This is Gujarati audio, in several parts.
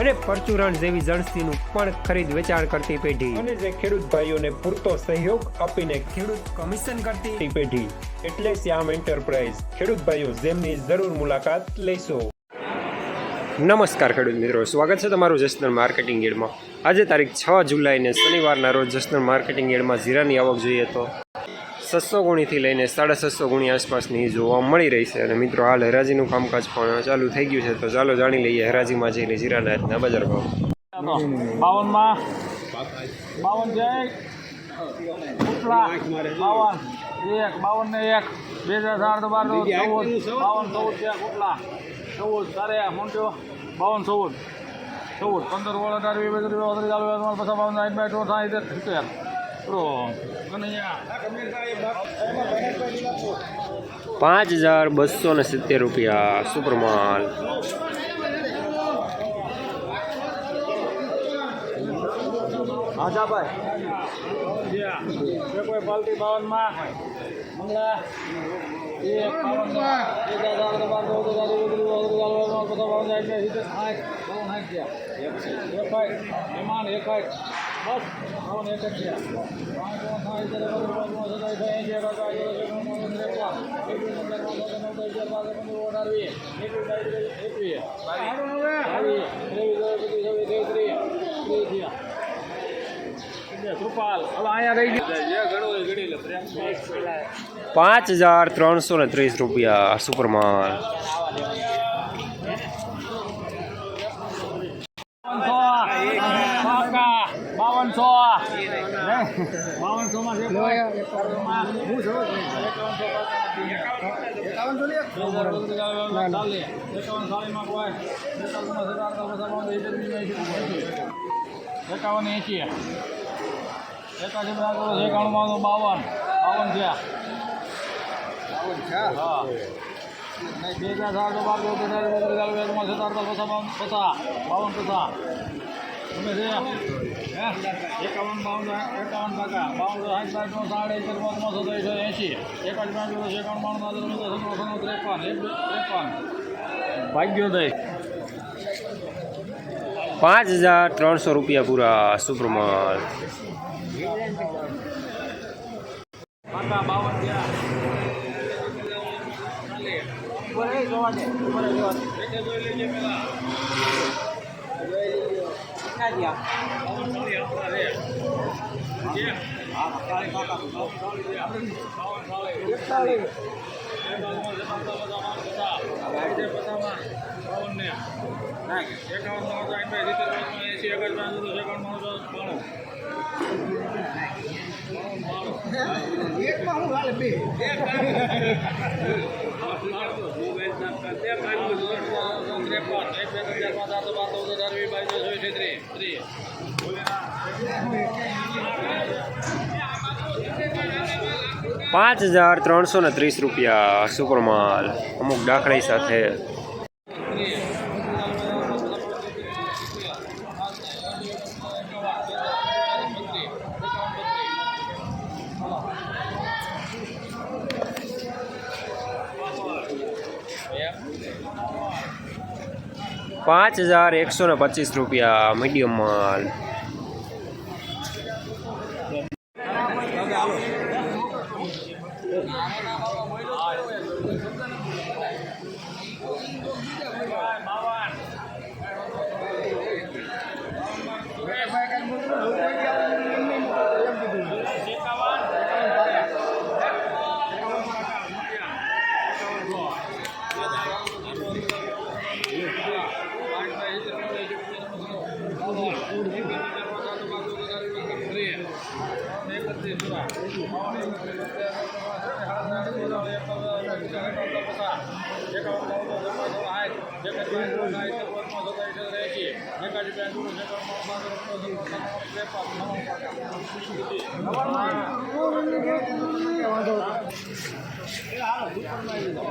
અને પરચુરણ જેવી જણસીનું પણ ખરીદ વેચાણ કરતી પેઢી. અને જે ખેડૂત ભાઈઓને પૂરતો સહયોગ આપીને ખેડૂત કમિશન કરતી પેઢી. એટલે શ્યામ એન્ટરપ્રાઇઝ. ખેડૂત ભાઈઓ જેમની જરૂર મુલાકાત લેશો. નમસ્કાર ખેડૂત મિત્રો. સ્વાગત છે તમારું જસનર માર્કેટિંગ યાર્ડમાં આજે તારીખ છ જુલાઈને શનિવારના રોજ જસનર માર્કેટિંગ યાર્ડમાં જીરાની આવક જોઈએ તો છસો ગુણીથી લઈને સાડા છસો ગુણી આસપાસની જોવા મળી રહી છે. અને મિત્રો, હાલ હરાજીનું કામકાજ પણ ચાલુ થઈ ગયું છે. તો ચાલો જાણી લઈએ હરાજીમાં જઈને જીરા આજના બજાર ભાવ. બાવન બાવન એક. બાવન. ને એક. બે હજાર સાત બાર ચૌદ. બાવન ચૌદ છે કુટલા ચૌદ. તારે મોન્ટ્યો બાવન ચૌદ. ચૌદ. પંદર ઓળ અઢાર વીસ ચાલુ પચાસ બાવન સાઠ બાય ચોસઠ સાહીઠ, સિત્તેર. પાંચ હજાર બસો ને સિત્તેર રૂપિયા સુપરમાલ હાજા ભાઈ જે કોઈ પાલટી બાવનમાં મંગળા. એક બાવનમાં. એક હજાર તો બાર ચૌદ હજાર ઓગણીસ ઓગણીસ ચાલુ વેતમાં પચાસ બાવન સાઠ બાય સિત્તેર સાઠ બાવન સાઠ થયા એક ભાઈ મહેમાન એક ભાઈ બસ બાવન એક જ થયા પાંચ બાવન સાઠ સિત્તેર બાવન સત્તાવીસ સત્તાવીસ એંશી એકાવન બાવન ત્રેપન એકવીસ નંબર બાવન નવ અગિયાર બાર પંદર અઢાર વીસ એકવીસ બાવીસ એકવીસ બાવીસ ત્રેવીસ ચોવીસ પચીસ છવ્વીસ ત્રેવીસ ત્રીસ થયા કૃપાલ હવે અહીંયા રહી ગયું જે ઘણું હોય ઘણી લે પ્રેમ પાંચ હજાર ત્રણસો ને ત્રીસ રૂપિયા સુપરમાલ બાવનસો બાવનસોમાં છે એકાવન સાલીમાં કોઈ એકાવન એંશી એકાશી બરાબર એકાણું બાવન બાવન છે હા બે હજાર સાત બાર ચૌદ હજાર પચાસ બાવન પચાસ પચાસ તમે છે એકાવન, બાવન, એકાવન ટકા. બાવન સાઠ નો સાડે એક બાવનમાં સત્તાવીસો એંશી. જ પાંચ દિવસ એકાવન, બાવન ત્રેપન. એક, બે, ત્રેપન. ભાગ્યોદય પાંચ હજાર ત્રણસો રૂપિયા પૂરા સુપ્રમાલ જોવા જોવા હાલે જે હા સાઠ બે પાંચ હજાર ત્રણસો ને ત્રીસ રૂપિયા સુપરમાલ. અમુક દાખલાઈ સાથે પાંચ હજાર એકસો ને પચીસ રૂપિયા મીડિયમ માલ.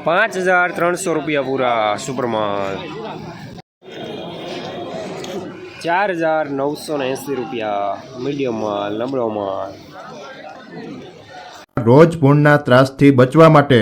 પાંચ હજાર ત્રણસો રૂપિયા પૂરા સુપરમાન. ચાર હજાર નવસો ને એંસી રૂપિયા મીડિયમ માલ, નબળો માલ. રોજ પૂર્ણના ત્રાસથી બચવા માટે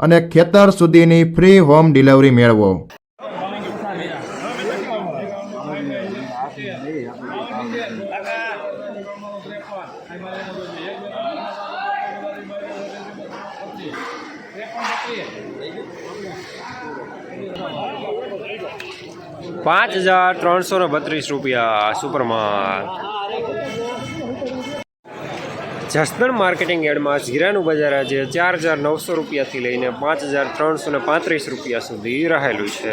અને ખેતર સુધીની ફ્રી હોમ ડિલિવરી મેળવો. પાંચ હજાર ત્રણસો ને બત્રીસ રૂપિયા સુપરમાલ જસદણ માર્કેટિંગ એડમાં જીરાનું બજાર આજે ચાર હજાર નવસો રૂપિયાથી લઈને પાંચ હજાર ત્રણસો પાંત્રીસ રૂપિયા સુધી રહેલું છે.